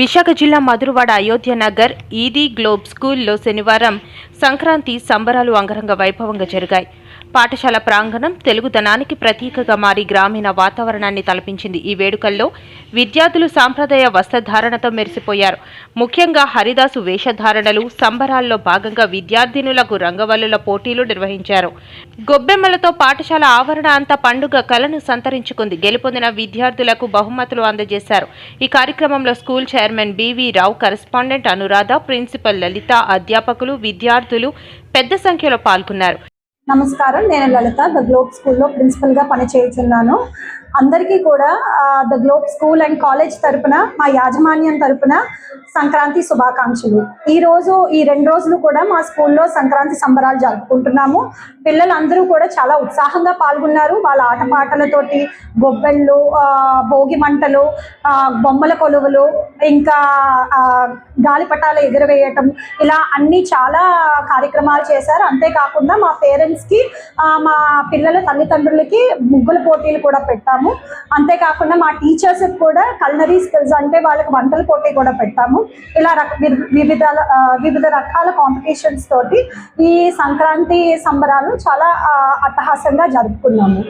విశాఖ జిల్లా మధురవాడ అయోధ్య నగర్ ఈదీ గ్లోబ్ స్కూల్లో శనివారం సంక్రాంతి సంబరాలు అంగరంగ వైభవంగా జరిగాయి. పాఠశాల ప్రాంగణం తెలుగుదనానికి ప్రతీకగా మారి గ్రామీణ వాతావరణాన్ని తలపించింది ఈ వేడుకల్లో విద్యార్థులు సాంప్రదాయ వస్త్రధారణతో మెరిసిపోయారు. ముఖ్యంగా హరిదాసు వేషధారణలు సంబరాల్లో భాగంగా విద్యార్థినులకు రంగవల్లుల పోటీలు నిర్వహించారు. గొబ్బెమ్మలతో పాఠశాల ఆవరణ అంతా పండుగ కలను సంతరించుకుంది. గెలుపొందిన విద్యార్థులకు బహుమతులు అందజేశారు. ఈ కార్యక్రమంలో school chairman B V Rao correspondent Anuradha principal Lalitha అధ్యాపకులు విద్యార్థులు పెద్ద సంఖ్యలో పాల్గొన్నారు. నమస్కారం. నేను లలిత ద గ్లోబ్ స్కూల్లో ప్రిన్సిపల్గా పనిచేయుచున్నాను అందరికీ కూడా the globe school and college తరపున మా యాజమాన్యం తరపున సంక్రాంతి శుభాకాంక్షలు. ఈ రోజు ఈ రెండు రోజులు కూడా మా స్కూల్లో సంక్రాంతి సంబరాలు జరుపుకుంటున్నాము. పిల్లలందరూ కూడా చాలా ఉత్సాహంగా పాల్గొన్నారు. వాళ్ళ ఆటపాటలతోటి బొబ్బళ్ళు భోగి మంటలు బొమ్మల కొలువులు ఇంకా గాలిపటాలు ఎగురవేయటం ఇలా అన్ని చాలా కార్యక్రమాలు చేశారు. అంతేకాకుండా మా పేరెంట్స్కి మా పిల్లల తల్లిదండ్రులకి ముగ్గుల పోటీలు కూడా పెట్టాము. అంతేకాకుండా మా టీచర్స్ కూడా కల్నరీ స్కిల్స్ అంటే వాళ్ళకి వంటల పోటీ కూడా పెట్టాము ఇలా వివిధ వివిధ రకాల కాంపిటీషన్స్ తోటి ఈ సంక్రాంతి సంబరాలు చాలా అట్టహాసంగా జరుపుకున్నాము.